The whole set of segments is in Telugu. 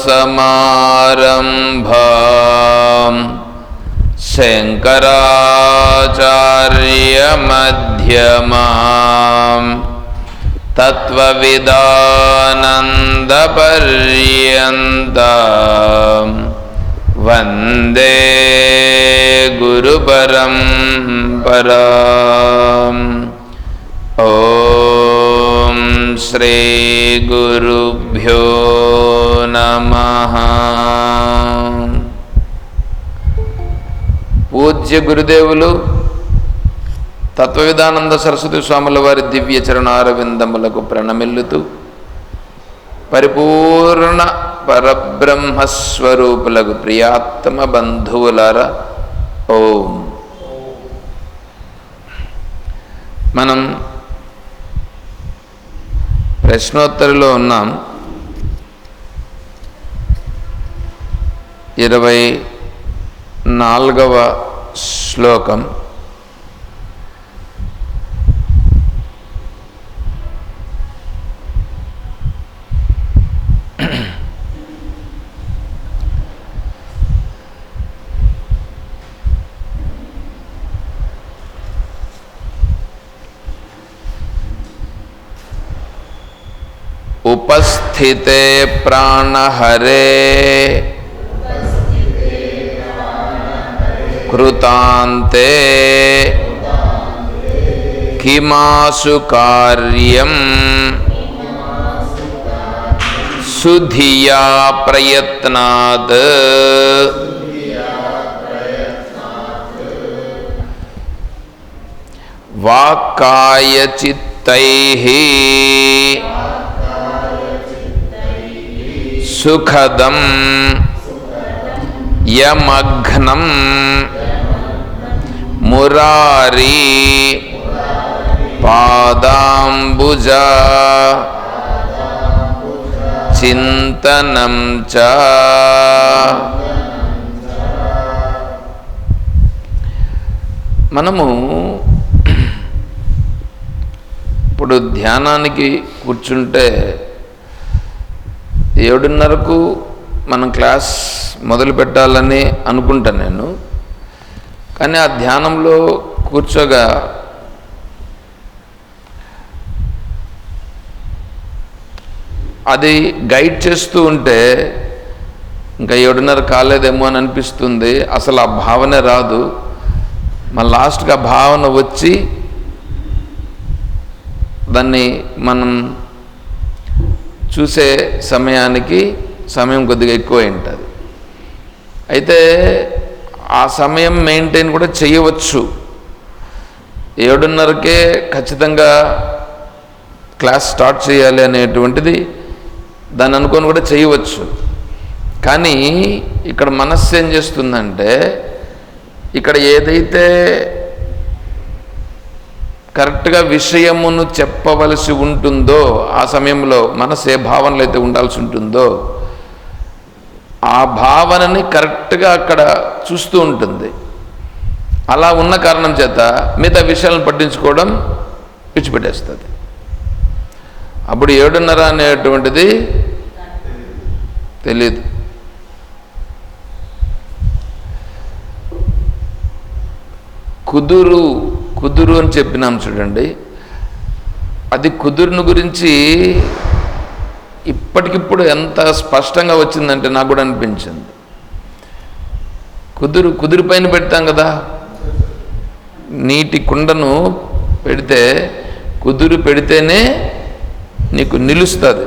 समारम्भा शङ्कराचार्यमध्यमा तत्त्वविदानन्दपर्यन्ता वन्दे गुरुपरं परा ॐ श्रीगुरुभ्यो नमः పూజ్య గురుదేవులు తత్వవిధానంద సరస్వతి స్వాముల వారి దివ్య చరణారవిందములకు ప్రణమిల్లుతూ పరిపూర్ణ పరబ్రహ్మస్వరూపులకు ప్రియాత్మ బంధువులారా ఓం. మనం ప్రశ్నోత్తరిలో ఉన్నాం ఇరవై నాలుగవ శ్లోకం. ఉపస్థితే ప్రాణహరే कृतान्ते। किमासु कार्यम् सुधिया प्रयत्नात्। वाक्कायचित्तैः सुखदं यमघ्नम् మురారి పాదాంబుజ చింతనం చ. మనము ఇప్పుడు ధ్యానానికి కూర్చుంటే ఏడున్నరకు మనం క్లాస్ మొదలు పెట్టాలని అనుకుంటా నేను. కానీ ఆ ధ్యానంలో కూర్చోగా అది గైడ్ చేస్తూ ఉంటే ఇంకా ఏడున్నర కాలేదేమో అని అనిపిస్తుంది. అసలు ఆ భావనే రాదు. మన లాస్ట్గా భావన వచ్చి దాన్ని మనం చూసే సమయానికి సమయం కొద్దిగా ఎక్కువ ఉంటుంది. అయితే ఆ సమయం మెయింటైన్ కూడా చేయవచ్చు. ఏడున్నరకే ఖచ్చితంగా క్లాస్ స్టార్ట్ చేయాలి అనేటువంటిది దాన్ని అనుకొని కూడా చేయవచ్చు. కానీ ఇక్కడ మనస్సు ఏం చేస్తుందంటే ఇక్కడ ఏదైతే కరెక్ట్గా విషయమును చెప్పవలసి ఉంటుందో ఆ సమయంలో మనసు ఏ భావనలు అయితే ఉండాల్సి ఉంటుందో ఆ భావనని కరెక్ట్గా అక్కడ చూస్తూ ఉంటుంది. అలా ఉన్న కారణం చేత మిగతా విషయాలను పట్టించుకోవడం విడిచిపెట్టేస్తుంది. అప్పుడు ఏడున్నర అనేటువంటిది తెలీదు. కుదురు కుదురు అని చెప్పినాం చూడండి. అది కుదురును గురించి ఇప్పటికిప్పుడు ఎంత స్పష్టంగా వచ్చిందంటే నాకు కూడా అనిపించింది. కుదురు కుదురు పైన పెడతాం కదా. నీటి కుండను పెడితే కుదురు పెడితేనే నీకు నిలుస్తుంది.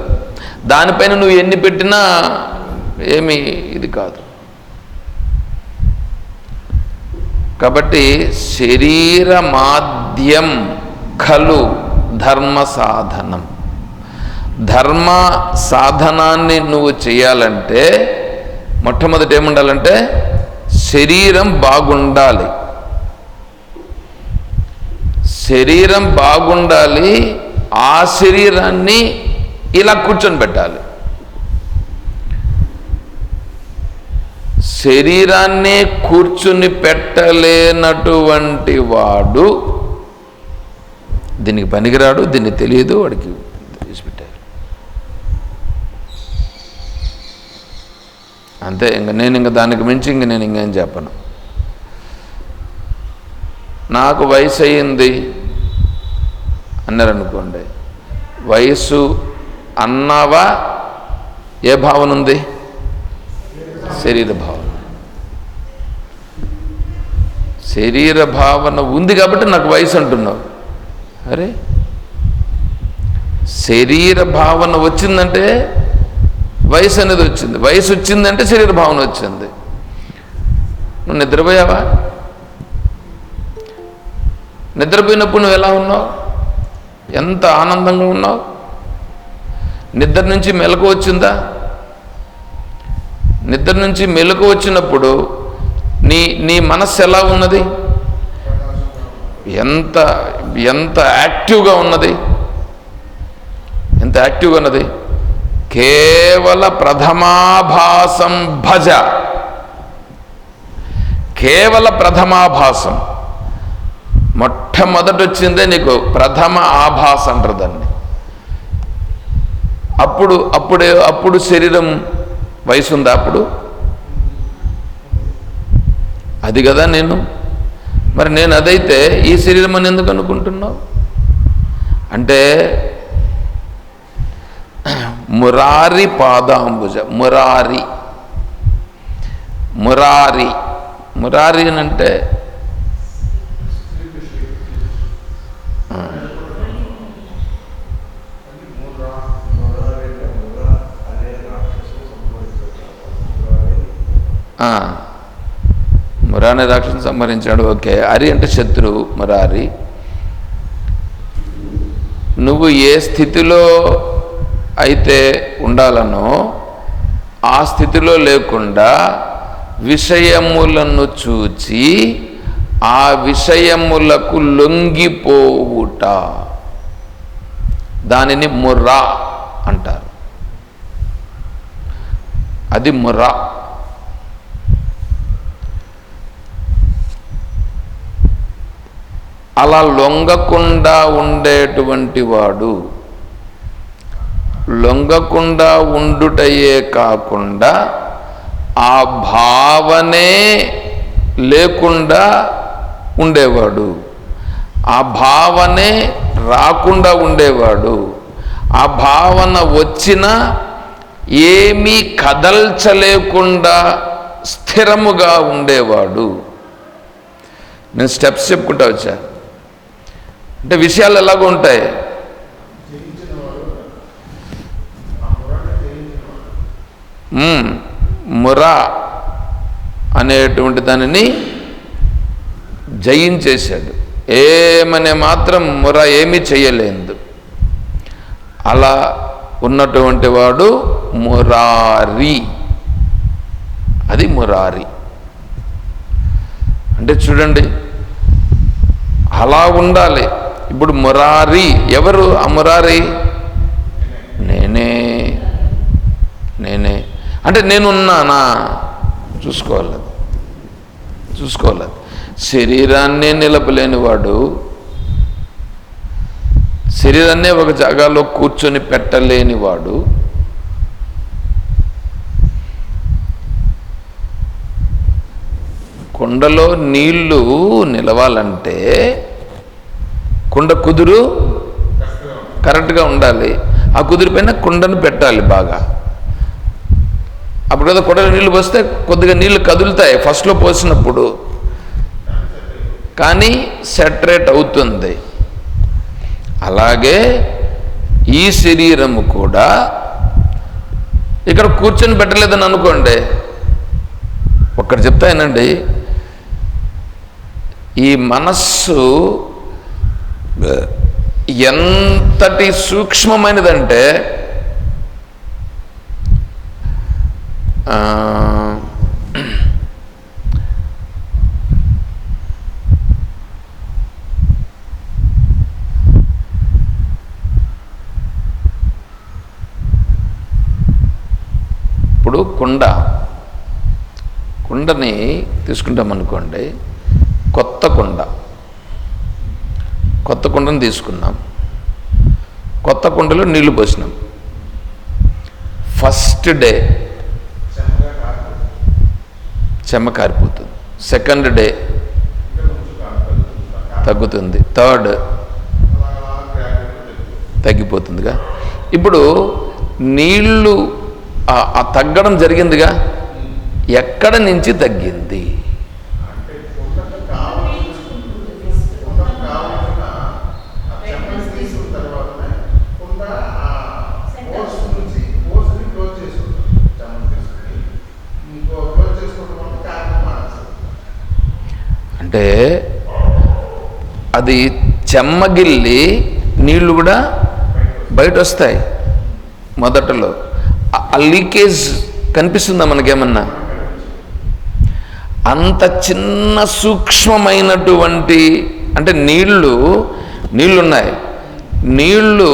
దానిపైన నువ్వు ఎన్ని పెట్టినా ఏమి ఇది కాదు. కాబట్టి శరీర మాధ్యం ఖలు ధర్మ సాధనం. ధర్మ సాధనాన్ని నువ్వు చేయాలంటే మొట్టమొదటి ఏముండాలంటే శరీరం బాగుండాలి. శరీరం బాగుండాలి ఆ శరీరాన్ని ఇలా కూర్చొని పెట్టాలి. శరీరాన్ని కూర్చుని పెట్టలేనటువంటి వాడు దీనికి పనికిరాడు దీన్ని తెలియదు వాడికి అంతే ఇంక నేను ఇంక దానికి మించి ఇంక నేను ఇంకేం చెప్పను. నాకు వయసు అయ్యింది అన్నారనుకోండి వయసు అన్నావా ఏ భావన ఉంది? శరీర భావన. శరీర భావన ఉంది కాబట్టి నాకు వయసు అంటున్నావు. అరే శరీర భావన వచ్చిందంటే వయసు అనేది వచ్చింది. వయసు వచ్చిందంటే శరీర భావన వచ్చింది. నువ్వు నిద్రపోయావా? నిద్రపోయినప్పుడు నువ్వు ఎలా ఉన్నావు? ఎంత ఆనందంగా ఉన్నావు? నిద్ర నుంచి మెలకు వచ్చిందా? నిద్ర నుంచి మెలకు వచ్చినప్పుడు నీ నీ మనస్సు ఎలా ఉన్నది? ఎంత ఎంత యాక్టివ్గా ఉన్నది? ఎంత యాక్టివ్గా ఉన్నది? కేవల ప్రథమాభాసం భజ. కేవల ప్రథమాభాసం మొట్టమొదటి వచ్చిందే నీకు ప్రథమ ఆభాస అంటారు దాన్ని. అప్పుడు అప్పుడే అప్పుడు శరీరం వయసు ఉందా అప్పుడు? అది కదా నేను. మరి నేను అదైతే ఈ శరీరం అని ఎందుకు అనుకుంటున్నావు? అంటే మురారి పాదాంబుజ మురారి. మురారి. మురారి అని అంటే? మురాని మురారి రాక్షసుని సంహరించాడు ఓకే. అరి అంటే శత్రువు మురారి. నువ్వు ఏ స్థితిలో అయితే ఉండాలనో ఆ స్థితిలో లేకుండా విషయములను చూచి ఆ విషయములకు లొంగిపోవుట. దానిని ముర్రా అంటారు. అది ముర్రా. అలా లొంగకుండా ఉండేటువంటి వాడు లొంగకుండా ఉండుటయే కాకుండా ఆ భావనే లేకుండా ఉండేవాడు. ఆ భావనే రాకుండా ఉండేవాడు. ఆ భావన వచ్చినా ఏమీ కదల్చలేకుండా స్థిరముగా ఉండేవాడు. నేను స్టెప్స్ చెప్పుకుంటా వచ్చా. అంటే విషయాలు ఎలాగ ఉంటాయి. మురా అనేటువంటి దానిని జయించేశాడు ఏమనే మాత్రం ముర ఏమీ చేయలేదు. అలా ఉన్నటువంటి వాడు మురారి. అది మురారి. అంటే చూడండి అలా ఉండాలి. ఇప్పుడు మురారి ఎవరు? ఆ మురారి? నేనే నేనే. అంటే నేనున్నానా? చూసుకోవాలి. చూసుకోవాలి. శరీరాన్నే నిలపలేనివాడు శరీరాన్నే ఒక జాగాలో కూర్చొని పెట్టలేనివాడు కుండలో నీళ్ళు నిలవాలంటే కుండ కుదురు కరెక్ట్గా ఉండాలి. ఆ కుదురు కుండను పెట్టాలి బాగా. అప్పుడు కదా కొడలు నీళ్ళు పోస్తే కొద్దిగా నీళ్ళు కదులుతాయి. ఫస్ట్లో పోసినప్పుడు. కానీ సెటరేట్ అవుతుంది. అలాగే ఈ శరీరము కూడా ఇక్కడ కూర్చొని పెట్టలేదని అనుకోండి. ఒక్కటి చెప్తాయనండి ఈ మనస్సు ఎంతటి సూక్ష్మమైనదంటే ఆ, Uh, ఇప్పుడు కుండ. కుండని తీసుకుంటాం అనుకోండి కొత్త కుండ. కొత్త కుండను తీసుకున్నాం. కొత్త కుండలో నీళ్ళు పోసినాం. ఫస్ట్ డే చెమ్మ కారిపోతుంది. సెకండ్ డే తగ్గుతుంది. థర్డ్ తగ్గిపోతుందిగా. ఇప్పుడు నీళ్ళు ఆ తగ్గడం జరిగిందిగా? ఎక్కడ నుంచి తగ్గింది అంటే కుండకు కావాల్సిన కుండకు కావాల్సిన ఆ చెమ్మని తీసిన తర్వాతనే కుండ ఆ హోల్స్ నుంచి హోల్స్ని క్లోజ్ చేసుకుంటాం చెమ్మని తీసుకుని ఇంకో క్లోజ్ చేసుకోవడం వల్ల కారణం మానేస్తుంది అంటే అది చెమ్మగిల్లి నీళ్ళు కూడా బయట వస్తాయి మొదటలో. ఆ- లీకేజ్ కనిపిస్తుందా మనకేమన్నా? అంత చిన్న సూక్ష్మమైనటువంటి అంటే నీళ్ళు నీళ్ళు ఉన్నాయి నీళ్ళు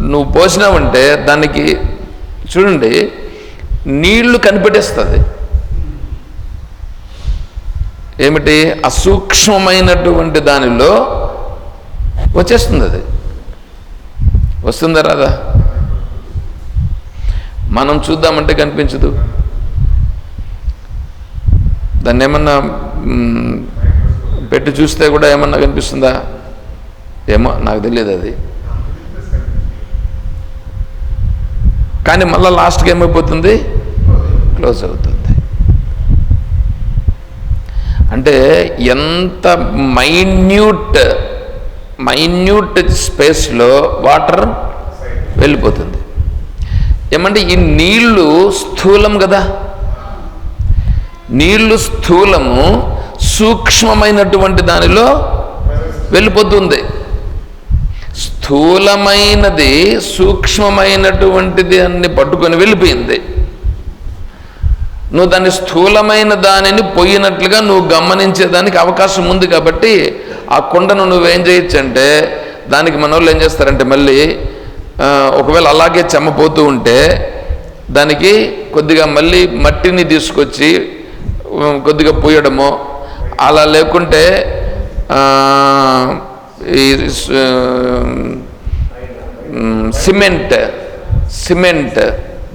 నువ్వు పోసినావంటే దానికి చూడండి నీళ్ళు కనిపెట్టేస్తుంది. ఏమిటి? అసూక్ష్మమైనటువంటి దానిలో వచ్చేస్తుంది అది వస్తుందా రాదా? మనం చూద్దామంటే కనిపించదు. దాన్ని ఏమన్నా పెట్టి చూస్తే కూడా ఏమన్నా కనిపిస్తుందా? ఏమో నాకు తెలియదు అది. కానీ మళ్ళీ లాస్ట్కి ఏమైపోతుంది? క్లోజ్ అవుతుంది. అంటే ఎంత మైన్యూట్ మైన్యూట్ స్పేస్లో వాటర్ వెళ్ళిపోతుంది. ఏమంటే ఈ నీళ్ళు స్థూలం కదా? నీళ్ళు స్థూలము సూక్ష్మమైనటువంటి దానిలో వెళ్ళిపోతుంది. స్థూలమైనది సూక్ష్మమైనటువంటిది అన్ని పట్టుకొని వెళ్ళిపోయింది. నువ్వు దాన్ని స్థూలమైన దానిని పోయినట్లుగా నువ్వు గమనించేదానికి అవకాశం ఉంది కాబట్టి ఆ కుండను నువ్వేం చేయొచ్చు అంటే దానికి మన వాళ్ళు ఏం చేస్తారంటే మళ్ళీ ఒకవేళ అలాగే చెమ్మపోతూ ఉంటే దానికి కొద్దిగా మళ్ళీ మట్టిని తీసుకొచ్చి కొద్దిగా పోయడము అలా లేకుంటే ఈ సిమెంట్ సిమెంట్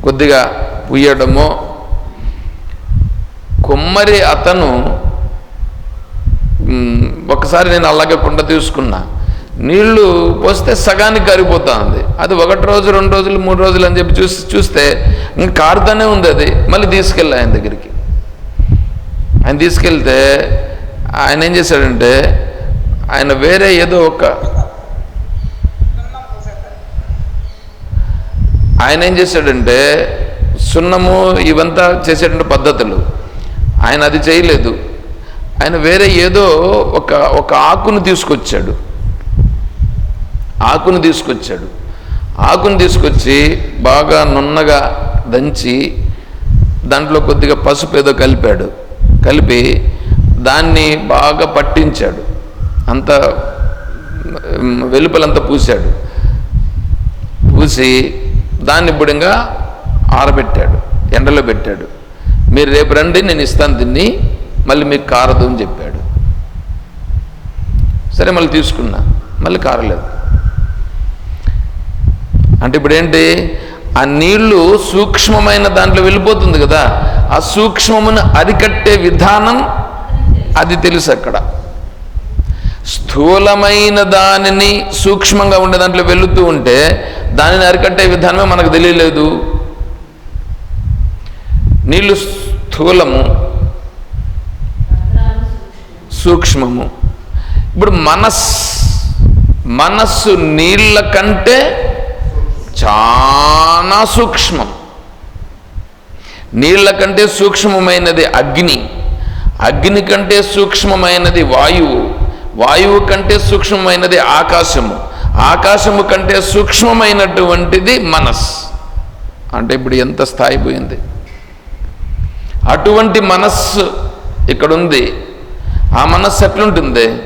కొద్దిగా పుయ్యడము కుమ్మరి అతను ఒకసారి నేను అలాగే కుండ తీసుకున్నా. నీళ్ళు పోస్తే సగానికి కరిగిపోతుంది అది ఒకటి రోజు రెండు రోజులు మూడు రోజులు అని చెప్పి చూసి చూస్తే ఇంకా కారుతూనే ఉంది అది. మళ్ళీ తీసుకెళ్ళి ఆయన దగ్గరికి. ఆయన తీసుకెళ్తే ఆయన ఏం చేశాడంటే ఆయన వేరే ఏదో ఒక ఆయన ఏం చేశాడంటే సున్నము ఇవంతా చేసేటువంటి పద్ధతులు. ఆయన అది చేయలేదు. ఆయన వేరే ఏదో ఒక ఒక ఆకును తీసుకొచ్చాడు. ఆకును తీసుకొచ్చాడు. ఆకును తీసుకొచ్చి బాగా నున్నగా దంచి దాంట్లో కొద్దిగా పసుపు ఏదో కలిపాడు. కలిపి దాన్ని బాగా పట్టించాడు. అంత వెలుపలంతా పూసాడు పూసి దాన్ని బుడంగా ఆరబెట్టాడు. ఎండలో పెట్టాడు. మీరు రేపు రండి నేను ఇస్తాను తిని మళ్ళీ మీకు కారదు అని చెప్పాడు. సరే మళ్ళీ తీసుకున్నా. మళ్ళీ కారలేదు. అంటే ఇప్పుడు ఏంటి? ఆ నీళ్ళు సూక్ష్మమైన దాంట్లో వెళ్ళిపోతుంది కదా ఆ సూక్ష్మమును అరికట్టే విధానం అది తెలుసు అక్కడ. స్థూలమైన దానిని సూక్ష్మంగా ఉండే దాంట్లో వెళుతూ ఉంటే దానిని అరికట్టే విధానమే మనకు తెలియలేదు. నీళ్ళు స్థూలము సూక్ష్మము. ఇప్పుడు మనస్ మనస్సు నీళ్ళ కంటే చాలా సూక్ష్మం. నీళ్ళ కంటే సూక్ష్మమైనది అగ్ని. అగ్ని కంటే సూక్ష్మమైనది వాయువు. వాయువు కంటే సూక్ష్మమైనది ఆకాశము. ఆకాశము కంటే సూక్ష్మమైనటువంటిది మనస్. అంటే ఇప్పుడు ఎంత స్థాయి పోయింది? అటువంటి మనస్సు ఇక్కడ ఉంది ఆ మనస్సు ఎట్లుంటుంది?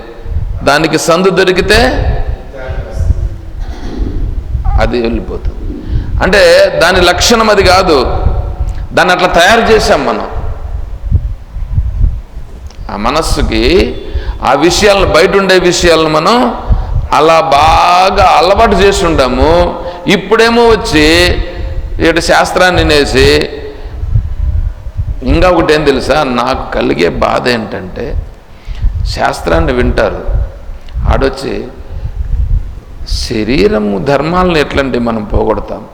దానికి సందు దొరికితే అది వెళ్ళిపోతుంది. అంటే దాని లక్షణం అది కాదు. దాన్ని అట్లా తయారు చేశాం మనం. ఆ మనస్సుకి ఆ విషయాలను బయట ఉండే విషయాలను మనం అలా బాగా అలవాటు చేసి ఉంటాము. ఇప్పుడేమో వచ్చి ఇటు శాస్త్రాన్ని నేసి ఇంకా ఒకటి ఏం తెలుసా? నాకు కలిగే బాధ ఏంటంటే శాస్త్రాన్ని వింటారు. ఆడొచ్చి శరీరము ధర్మాలను ఎట్లండి మనం పోగొడతాం?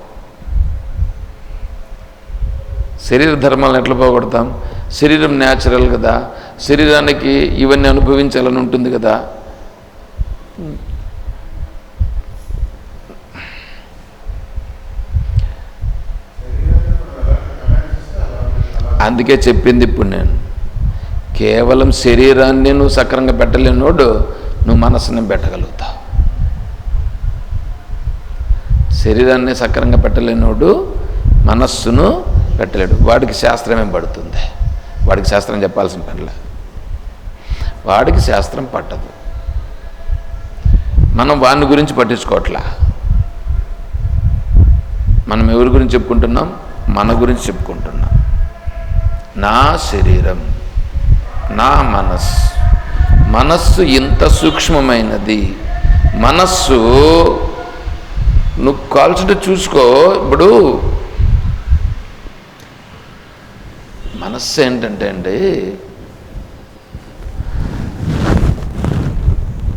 శరీర ధర్మాలను ఎట్లా పోగొడతాం? శరీరం న్యాచురల్ కదా? శరీరానికి ఇవన్నీ అనుభవించాలని ఉంటుంది కదా శరీరాన్ని మనం ఎలా కమాండ్ చేస్తే అలా అలా అందుకే చెప్పింది ఇప్పుడు నేను. కేవలం శరీరాన్ని నువ్వు సక్రంగా పెట్టలేనోడు నువ్వు మనసుని పెట్టగలుగుతావు. శరీరాన్ని సక్రంగా పెట్టలేనోడు మనస్సును పెట్టలేడు. వాడికి శాస్త్రమే పడుతుంది. వాడికి శాస్త్రం చెప్పాల్సిన పనిలే వాడికి శాస్త్రం పట్టదు. మనం వాని గురించి పట్టించుకోవట్లా? మనం ఎవరి గురించి చెప్పుకుంటున్నాం? మన గురించి చెప్పుకుంటున్నాం. నా శరీరం నా మనస్సు. మనస్సు ఇంత సూక్ష్మమైనది. మనస్సు నువ్వు కాల్చుట చూసుకో. ఇప్పుడు మనస్సు ఏంటంటే అండి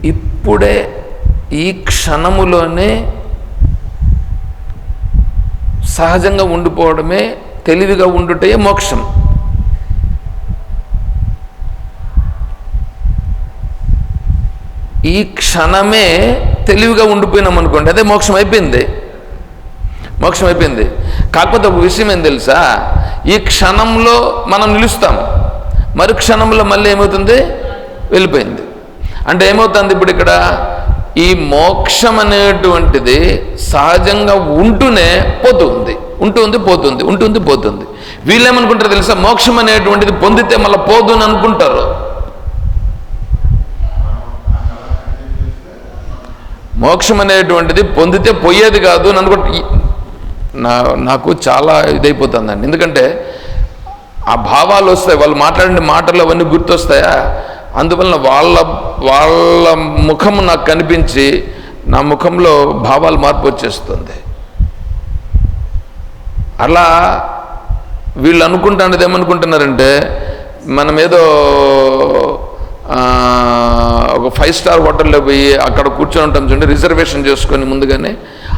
ఇప్పుడే ఈ క్షణములోనే సహజంగా ఉండిపోవడమే తెలివిగా ఉండుటే మోక్షం. ఈ క్షణమే తెలివిగా ఉండిపోయినాం అనుకోండి అదే మోక్షం అయిపోయింది. మోక్షం అయిపోయింది. కాకపోతే ఒక విషయం ఏం తెలుసా? ఈ క్షణంలో మనం నిలుస్తాం. మరు క్షణంలో మళ్ళీ ఏమవుతుంది? వెళ్ళిపోయింది. అంటే ఏమవుతుంది ఇప్పుడు ఇక్కడ? ఈ మోక్షం అనేటువంటిది సహజంగా ఉంటూనే పోతుంది. ఉంటుంది పోతుంది ఉంటుంది పోతుంది. వీళ్ళేమనుకుంటారు తెలుసా? మోక్షం అనేటువంటిది పొందితే మళ్ళీ పోదు అని అనుకుంటారు మోక్షం అనేటువంటిది పొందితే పోయేది కాదు అని నా నాకు చాలా ఇదైపోతుందండి. ఎందుకంటే ఆ భావాలు వస్తాయి. వాళ్ళు మాట్లాడిన మాటలు అవన్నీ గుర్తొస్తాయా? అందువలన వాళ్ళ వాళ్ళ ముఖం నాకు కనిపించి నా ముఖంలో భావాలు మార్పు వచ్చేస్తుంది. అలా వీళ్ళు అనుకుంటున్నది ఏమనుకుంటున్నారంటే మనం ఏదో ఒక ఫైవ్ స్టార్ హోటల్లో పోయి అక్కడ కూర్చొని ఉంటాం చూడండి రిజర్వేషన్ చేసుకొని ముందుగానే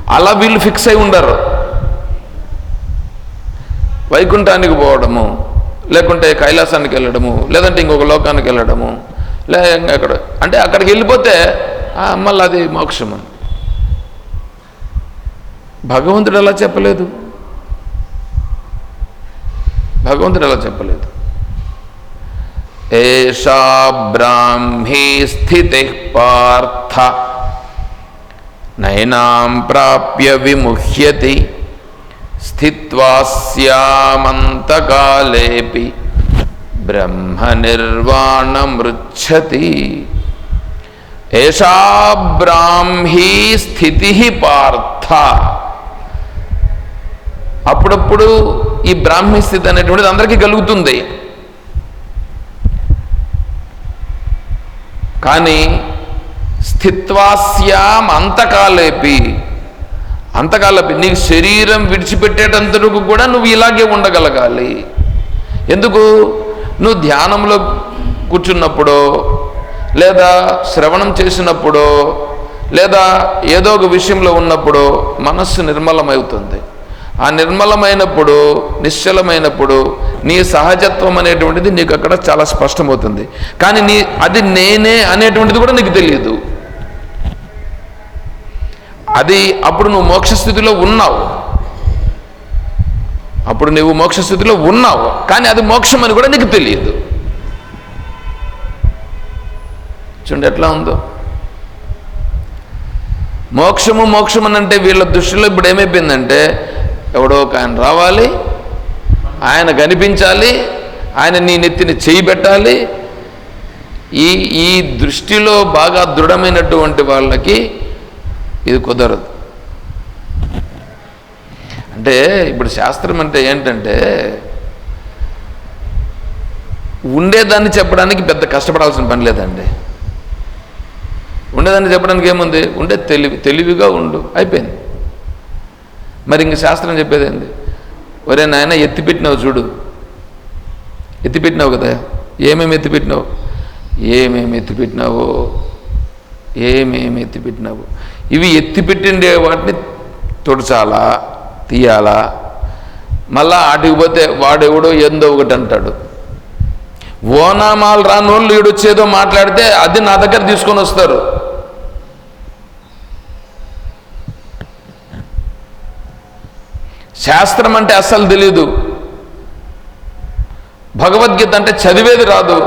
అలా వీళ్ళు ఫిక్స్ అయి ఉండరు. వైకుంఠానికి పోవడము లేకుంటే కైలాసానికి వెళ్ళడము లేదంటే ఇంకొక లోకానికి వెళ్ళడము లే అక్కడ అంటే అక్కడికి వెళ్ళిపోతే మళ్ళీ అది మోక్షం. అని భగవంతుడు అలా చెప్పలేదు. భగవంతుడు అలా చెప్పలేదు. ఏషా బ్రాహ్మీ స్థితి పార్థ నయనాం ప్రాప్య విముహ్యతి స్థిత్వాస్యామంతకాలేపి బ్రహ్మ నిర్వాణమృచ్చతి ఏషా బ్రాహ్మీ స్థితి పార్థ అప్పుడప్పుడు ఈ బ్రాహ్మీ స్థితి అనేటువంటిది అందరికీ కలుగుతుంది. కానీ స్థిత్వాస్యాం అంతకాలేపి. అంతకాలేపి. నీకు శరీరం విడిచిపెట్టేటంతకు కూడా నువ్వు ఇలాగే ఉండగలగాలి. ఎందుకు? నువ్వు ధ్యానంలో కూర్చున్నప్పుడో లేదా శ్రవణం చేసినప్పుడో లేదా ఏదో ఒక విషయంలో ఉన్నప్పుడు మనస్సు నిర్మలమవుతుంది. ఆ నిర్మలమైనప్పుడు నిశ్చలమైనప్పుడు నీ సహజత్వం అనేటువంటిది నీకు అక్కడ చాలా స్పష్టమవుతుంది. కానీ నీ అది నేనే అనేటువంటిది కూడా నీకు తెలియదు. అది అప్పుడు నువ్వు మోక్షస్థితిలో ఉన్నావు. అప్పుడు నువ్వు మోక్షస్థితిలో ఉన్నావు. కానీ అది మోక్షం అని కూడా నీకు తెలియదు. చూడండి ఎట్లా ఉందో. మోక్షము మోక్షం అని అంటే వీళ్ళ దృష్టిలో ఇప్పుడు ఏమైపోయిందంటే ఎవడో ఒక ఆయన రావాలి ఆయన కనిపించాలి ఆయన నీ నెత్తిని చేయి పెట్టాలి. ఈ ఈ దృష్టిలో బాగా దృఢమైనటువంటి వాళ్ళకి ఇది కుదరదు. అంటే ఇప్పుడు శాస్త్రం అంటే ఏంటంటే ఉండేదాన్ని చెప్పడానికి పెద్ద కష్టపడాల్సిన పని లేదండి. ఉండేదాన్ని చెప్పడానికి ఏముంది? ఉండే తెలివి తెలివిగా ఉండు. అయిపోయింది. మరి ఇంక శాస్త్రం చెప్పేది ఏంది? ఒరే నాయన ఎత్తిపెట్టినావు చూడు. ఎత్తిపెట్టినావు కదా? ఏమేమి ఎత్తిపెట్టినావు ఏమేమి ఎత్తిపెట్టినావు ఏమేమి ఎత్తిపెట్టినావు ఇవి ఎత్తిపెట్టిండే వాటిని తుడచాలా? తీయాలా? మళ్ళా ఆటికి పోతే వాడెవడో ఏందో ఒకటి అంటాడు. ఓనామాలు రానోళ్ళు ఈడొచ్చేదో మాట్లాడితే అది నా దగ్గర తీసుకొని వస్తారు. శాస్త్రం అంటే అస్సలు తెలీదు. భగవద్గీత అంటే చదివేది రాదు.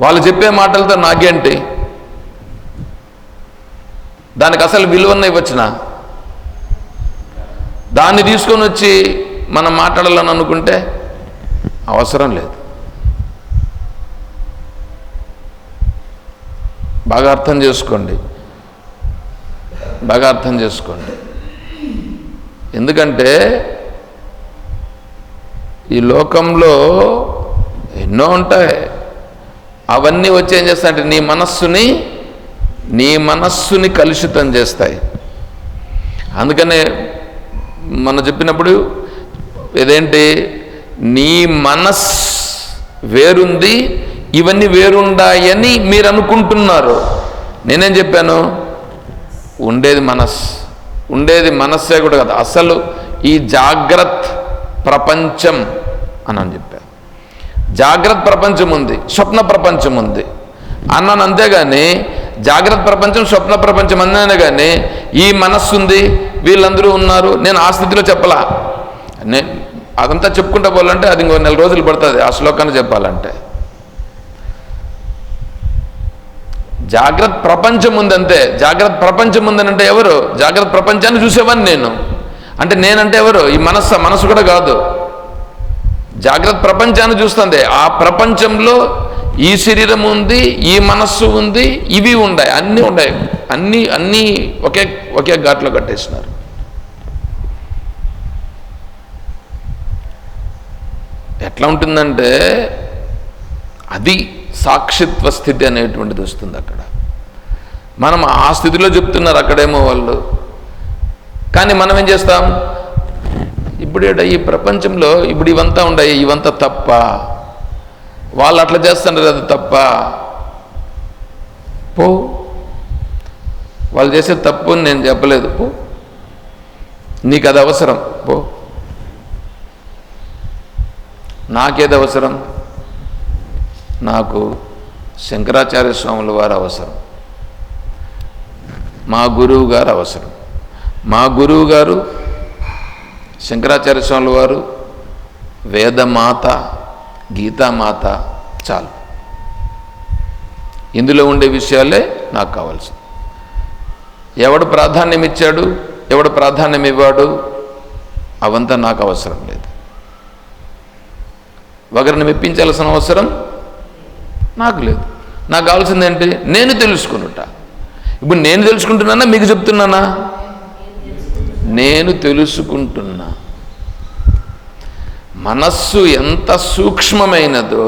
వాళ్ళు చెప్పే మాటలతో నాకేంటి దానికి అసలు విలువన్న ఇవ్వచ్చిన? దాన్ని తీసుకొని వచ్చి మనం మాట్లాడాలని అనుకుంటే అవసరం లేదు. బాగా అర్థం చేసుకోండి. బాగా అర్థం చేసుకోండి. ఎందుకంటే ఈ లోకంలో ఎన్నో ఉంటాయి. అవన్నీ వచ్చి ఏం చేస్తాయంటే నీ మనస్సుని నీ మనస్సుని కలుషితం చేస్తాయి. అందుకనే మనం చెప్పినప్పుడు ఇదేంటి? నీ మనస్ వేరుంది ఇవన్నీ వేరుండాయని మీరు అనుకుంటున్నారు. నేనేం చెప్పాను? ఉండేది మనస్సు ఉండేది మనస్సే కూడా కదా. అసలు ఈ జాగ్రత్త ప్రపంచం అని అని చెప్పారు. జాగ్రత్త ప్రపంచం ఉంది స్వప్న ప్రపంచం ఉంది అన్నాను అంతేగాని జాగ్రత్త ప్రపంచం స్వప్న ప్రపంచం అన్నానే కానీ ఈ మనస్సు ఉంది వీళ్ళందరూ ఉన్నారు. నేను ఆ స్థితిలో చెప్పలా. నే అదంతా చెప్పుకుంటా పోవాలంటే అది ఇంకో నెల రోజులు పడుతుంది ఆ శ్లోకాన్ని చెప్పాలంటే. జాగ్రత్త ప్రపంచం ఉందంతే జాగ్రత్త ప్రపంచం ఉందనంటే ఎవరు? జాగ్రత్త ప్రపంచాన్ని చూసేవాడిని నేను. అంటే నేనంటే ఎవరు? ఈ మనస్సు మనసు కూడా కాదు. జాగ్రత్త ప్రపంచాన్ని చూస్తుంది ఆ ప్రపంచంలో ఈ శరీరం ఉంది ఈ మనస్సు ఉంది ఇవి ఉన్నాయి అన్నీ ఉన్నాయి అన్నీ అన్నీ ఒకే ఒకే ఘాట్లో కట్టేసినారు. ఎట్లా ఉంటుందంటే అది సాక్షిత్వ స్థితి అనేటువంటిది వస్తుంది అక్కడ. మనం ఆ స్థితిలో చెప్తున్నారు అక్కడేమో వాళ్ళు. కానీ మనం ఏం చేస్తాం? ఇప్పుడు ఈ ప్రపంచంలో ఇప్పుడు ఇవంతా ఉన్నాయి ఇవంతా తప్ప. వాళ్ళు అట్లా చేస్తున్నారు అది తప్ప. పో. వాళ్ళు చేసే తప్పు అని నేను చెప్పలేదు పో. నీకు అది అవసరం పో. నాకేది అవసరం? నాకు శంకరాచార్య స్వాముల వారు అవసరం. మా గురువు గారు అవసరం. మా గురువు గారు శంకరాచార్య స్వాముల వారు వేదమాత గీతామాత చాలు. ఇందులో ఉండే విషయాలే నాకు కావాల్సింది ఎవడు ప్రాధాన్యం ఇచ్చాడు ఎవడు ప్రాధాన్యం ఇవ్వాడు అవంతా నాకు అవసరం లేదు. ఒకరిని మెప్పించాల్సిన అవసరం నాకు లేదు. నాకు కావాల్సింది ఏంటి? నేను తెలుసుకునుట. ఇప్పుడు నేను తెలుసుకుంటున్నానా? మీకు చెప్తున్నానా? నేను తెలుసుకుంటున్నా. మనస్సు ఎంత సూక్ష్మమైనదో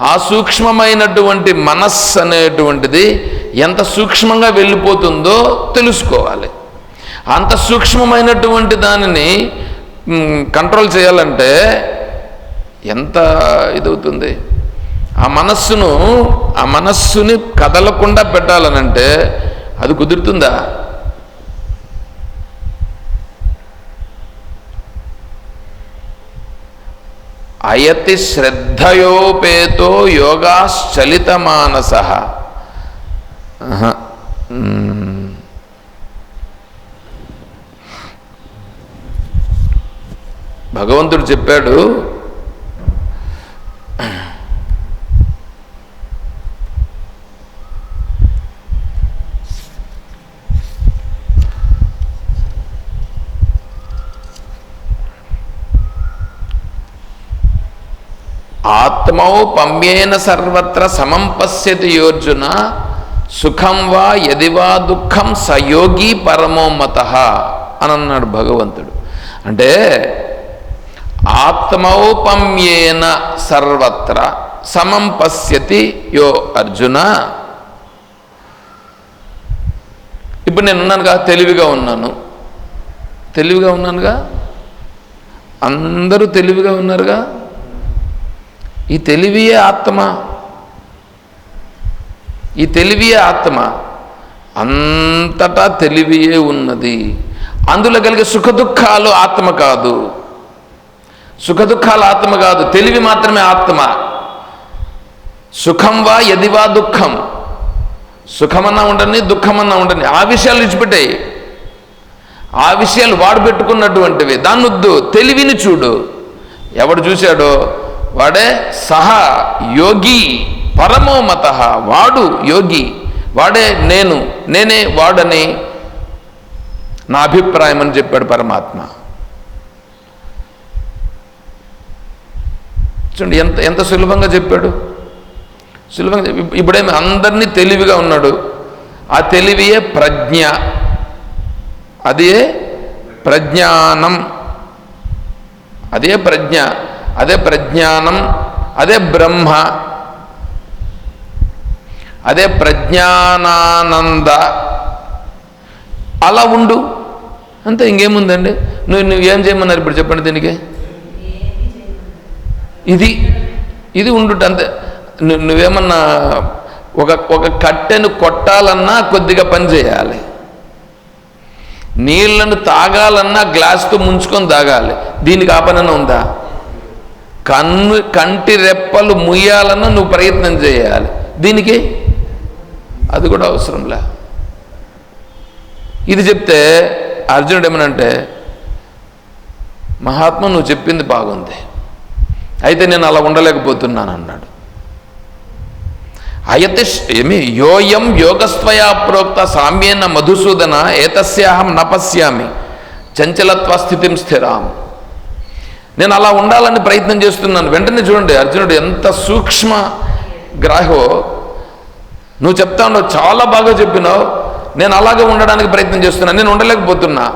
ఆ సూక్ష్మమైనటువంటి మనస్సు అనేటువంటిది ఎంత సూక్ష్మంగా వెళ్ళిపోతుందో తెలుసుకోవాలి. అంత సూక్ష్మమైనటువంటి దానిని కంట్రోల్ చేయాలంటే ఎంత ఇదవుతుంది? ఆ మనస్సును ఆ మనస్సుని కదలకుండా పెట్టాలనంటే అది కుదురుతుందా? అయతి శ్రద్ధయోపేతో యోగాశ్చలిత మానస భగవంతుడు చెప్పాడు ఆత్మౌ పమ్యేన సర్వత్ర సమం పశ్యతి యోర్జున. సుఖం వా యది వా దుఃఖం సయోగి పరమోమత అని అన్నాడు భగవంతుడు. అంటే ఆత్మౌపమ్యేన సర్వత్ర సమం పశ్యతి యో అర్జున. ఇప్పుడు నేను ఉన్నానుగా తెలివిగా ఉన్నాను. తెలివిగా ఉన్నానుగా? అందరూ తెలివిగా ఉన్నారుగా? ఈ తెలివియే ఆత్మ. ఈ తెలివియే ఆత్మ అంతటా తెలివియే ఉన్నది. అందులో కలిగే సుఖదుఖాలు ఆత్మ కాదు. సుఖదుఖాలు ఆత్మ కాదు. తెలివి మాత్రమే ఆత్మ. సుఖం వా ఎదివా దుఃఖం. సుఖమన్నా ఉండని దుఃఖమన్నా ఉండని. ఆ విషయాలు విడిచిపెట్టాయి. ఆ విషయాలు వాడు పెట్టుకున్నటువంటివి. దాన్ని వద్దు తెలివిని చూడు. ఎవడు చూశాడో వాడే సహ యోగి పరమో మత వాడు యోగి వాడే నేను నేనే వాడని నా అభిప్రాయం అని చెప్పాడు పరమాత్మ. చూడండి ఎంత ఎంత సులభంగా చెప్పాడు? సులభంగా ఇప్పుడేమి అందరినీ తెలివిగా ఉన్నాడు. ఆ తెలివియే ప్రజ్ఞ. అదే ప్రజ్ఞానం. అదే ప్రజ్ఞ. అదే ప్రజ్ఞానం అదే బ్రహ్మ అదే ప్రజ్ఞానానంద. అలా ఉండు. అంతే ఇంకేముందండి? నువ్వు నువ్వు ఏం చేయమన్నారు ఇప్పుడు చెప్పండి దీనికి? ఇది ఇది ఉండుట అంతే. నువ్వేమన్నా ఒక ఒక కట్టెను కొట్టాలన్నా కొద్దిగా పని చేయాలి. నీళ్ళను తాగాలన్నా గ్లాస్తో ముంచుకొని తాగాలి. దీనికి ఆపనన ఉందా? కన్ను కంటి రెప్పలు ముయ్యాలన్న నువ్వు ప్రయత్నం చేయాలి. దీనికి అది కూడా అవసరంలే. ఇది చెప్తే అర్జునుడు ఏమనంటే మహాత్మ నువ్వు చెప్పింది బాగుంది. అయితే నేను అలా ఉండలేకపోతున్నాను అన్నాడు. అయతి ఏమి యోయం యోగస్వయా ప్రోక్త సామ్యేన మధుసూదన ఏతస్యాహం నపశ్యామి చంచలత్వ స్థితిం స్థిరాం. నేను అలా ఉండాలని ప్రయత్నం చేస్తున్నాను. వెంటనే చూడండి అర్జునుడు ఎంత సూక్ష్మ గ్రాహో. నువ్వు చెప్తా ఉన్నావు చాలా బాగా చెప్పినావు. నేను అలాగే ఉండడానికి ప్రయత్నం చేస్తున్నాను నేను ఉండలేకపోతున్నా.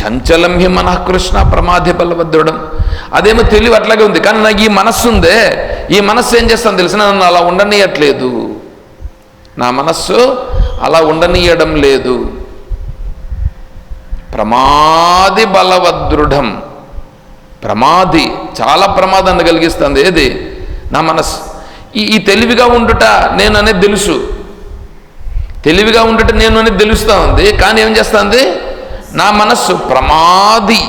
చంచలం హి మనః కృష్ణ ప్రమాధి బలభద్రుడం. అదేమో తెలివి అట్లాగే ఉంది కానీ నాకు ఈ మనస్సు ఉందే. ఈ మనస్సు ఏం చేస్తాను తెలిసిన నన్ను అలా ఉండనీయట్లేదు. నా మనస్సు అలా ఉండనీయడం లేదు. ప్రమాది బలవదృఢం. ప్రమాది చాలా ప్రమాదాన్ని కలిగిస్తుంది. ఏది? నా మనస్సు. ఈ ఈ తెలివిగా ఉండుట నేను అనేది తెలుసు. తెలివిగా ఉండుట నేను అనేది తెలుస్తూ ఉంది. కానీ ఏం చేస్తుంది? నా మనస్సు ప్రమాది.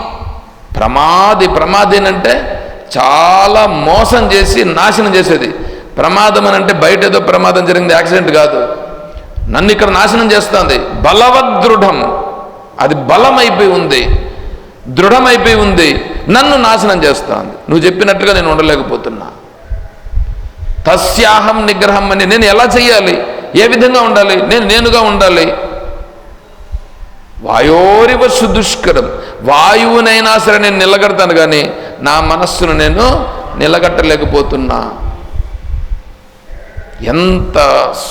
ప్రమాది ప్రమాది అంటే చాలా మోసం చేసి నాశనం చేసేది. ప్రమాదం అని అంటే బయట ఏదో ప్రమాదం జరిగింది యాక్సిడెంట్ కాదు. నన్ను ఇక్కడ నాశనం చేస్తుంది. బలవదృఢం. అది బలం అయిపోయి ఉంది దృఢమైపోయి ఉంది నన్ను నాశనం చేస్తుంది. నువ్వు చెప్పినట్టుగా నేను ఉండలేకపోతున్నా. తస్యాహం నిగ్రహం అని నేను ఎలా చేయాలి ఏ విధంగా ఉండాలి? నేను నేనుగా ఉండాలి? వాయోరివ సుదుష్కరం వాయువునైనా సరే నేను నిలగడతాను కానీ నా మనస్సును నేను నిలగట్టలేకపోతున్నా. ఎంత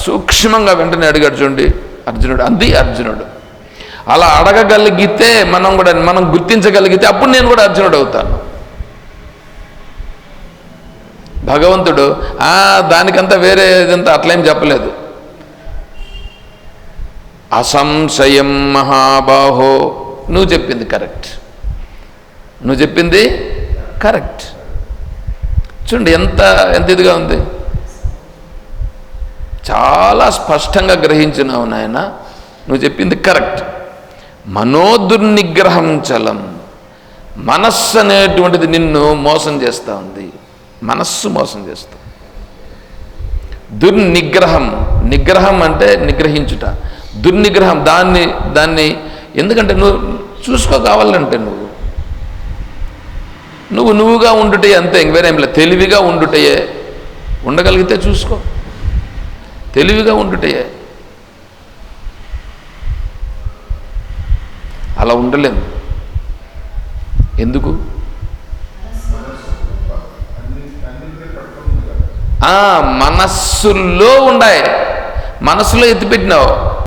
సూక్ష్మంగా వెంటనే అడిగాడు చూడండి అర్జునుడు అంది అర్జునుడు. అలా అడగగలిగితే మనం కూడా మనం గుర్తించగలిగితే అప్పుడు నేను కూడా అర్జునుడు అవుతాను. భగవంతుడు "ఆ, దానికంతా వేరే ఇదంతా అట్లేం చెప్పలేదు. అసంశయం మహాబాహో. నువ్వు చెప్పింది కరెక్ట్. నువ్వు చెప్పింది కరెక్ట్. చూడండి ఎంత ఎంత ఇదిగా ఉంది. చాలా స్పష్టంగా గ్రహించినావు నాయన. నువ్వు చెప్పింది కరెక్ట్. మనోదుర్నిగ్రహం చలం మనస్సు అనేటువంటిది నిన్ను మోసం చేస్తూ ఉంది. మనస్సు మోసం చేస్తా. దుర్నిగ్రహం. నిగ్రహం అంటే నిగ్రహించుట. దుర్నిగ్రహం దాన్ని దాన్ని ఎందుకంటే నువ్వు చూసుకో కావాలంటే నువ్వు. నువ్వు నువ్వుగా ఉండుటే అంతే ఇంక వేరేం లేదు. తెలివిగా ఉండుటయే ఉండగలిగితే చూసుకో. తెలివిగా ఉండుటయే. అలా ఉండలేము. ఎందుకు? అన్ని మనస్సులో ఉండాయి. మనస్సులో ఎత్తిపెట్టినావు.